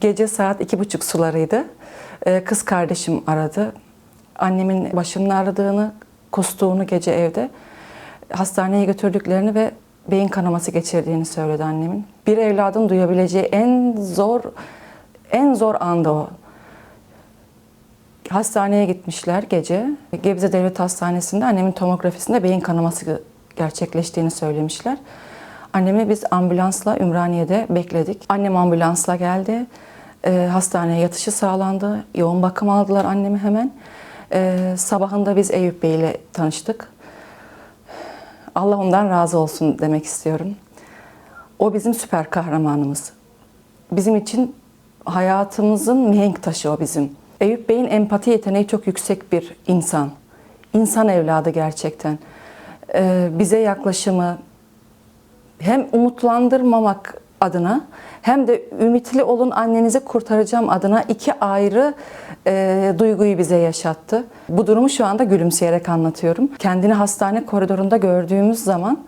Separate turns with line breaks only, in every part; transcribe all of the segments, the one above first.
Gece saat iki buçuk sularıydı. Ee, Kız kardeşim aradı. Annemin başının ağrıdığını, kustuğunu gece evde. Hastaneye götürdüklerini ve beyin kanaması geçirdiğini söyledi annemin. Bir evladın duyabileceği en zor, en zor anda o. Hastaneye gitmişler gece. Gebze Devlet Hastanesi'nde annemin tomografisinde beyin kanaması gerçekleştiğini söylemişler. Annemi biz ambulansla Ümraniye'de bekledik. Annem ambulansla geldi. Ee, hastaneye yatışı sağlandı. Yoğun bakım aldılar annemi hemen. Ee, sabahında biz Eyüp Bey ile tanıştık. Allah ondan razı olsun demek istiyorum. O bizim süper kahramanımız. Bizim için hayatımızın mihenk taşı o bizim. Eyüp Bey'in empati yeteneği çok yüksek bir insan. İnsan evladı gerçekten. Ee, bize yaklaşımı hem umutlandırmamak adına hem de ümitli olun annenizi kurtaracağım adına iki ayrı e, duyguyu bize yaşattı. Bu durumu şu anda gülümseyerek anlatıyorum. Kendini hastane koridorunda gördüğümüz zaman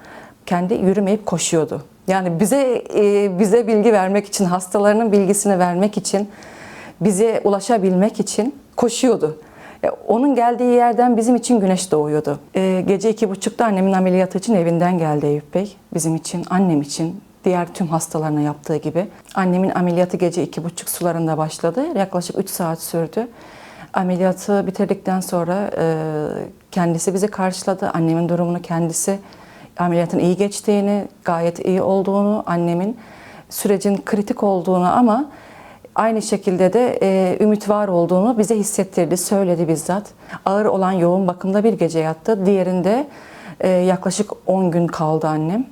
kendi yürümeyip koşuyordu. Yani bize e, bize bilgi vermek için, hastalarının bilgisini vermek için, bize ulaşabilmek için koşuyordu. Ya, Onun geldiği yerden bizim için güneş doğuyordu. E, gece iki buçukta annemin ameliyatı için evinden geldi Eyüp Bey. Bizim için, annem için, diğer tüm hastalarına yaptığı gibi. Annemin ameliyatı gece iki buçuk sularında başladı. Yaklaşık üç saat sürdü. Ameliyatı bitirdikten sonra e, kendisi bizi karşıladı. Annemin durumunu kendisi ameliyatın iyi geçtiğini, gayet iyi olduğunu, annemin sürecin kritik olduğunu ama aynı şekilde de e, ümit var olduğunu bize hissettirdi, söyledi bizzat. Ağır olan yoğun bakımda bir gece yattı. Diğerinde e, yaklaşık 10 gün kaldı annem.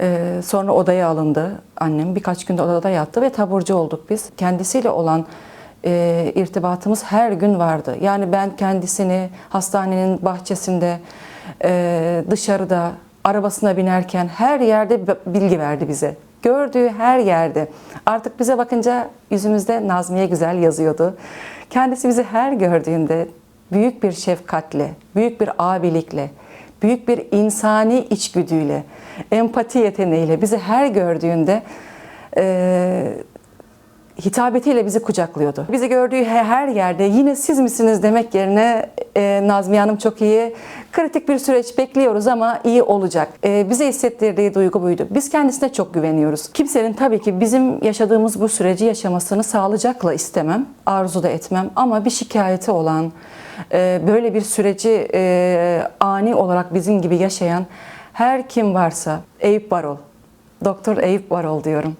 Ee, sonra odaya alındı annem. Birkaç günde odada yattı ve taburcu olduk biz. Kendisiyle olan e, irtibatımız her gün vardı. Yani ben kendisini hastanenin bahçesinde, e, dışarıda, arabasına binerken her yerde bilgi verdi bize. Gördüğü her yerde. Artık bize bakınca yüzümüzde Nazmiye Güzel yazıyordu. Kendisi bizi her gördüğünde büyük bir şefkatle, büyük bir abilikle, büyük bir insani içgüdüyle, empati yeteneğiyle bizi her gördüğünde e, hitabetiyle bizi kucaklıyordu. Bizi gördüğü he- her yerde yine siz misiniz demek yerine e, Nazmiye Hanım çok iyi. Kritik bir süreç bekliyoruz ama iyi olacak. E, bize hissettirdiği duygu buydu. Biz kendisine çok güveniyoruz. Kimsenin tabii ki bizim yaşadığımız bu süreci yaşamasını sağlıcakla istemem, arzu da etmem ama bir şikayeti olan, e, böyle bir süreci e, ani olarak bizim gibi yaşayan her kim varsa Eyüp Barol, Doktor Eyüp Barol diyorum.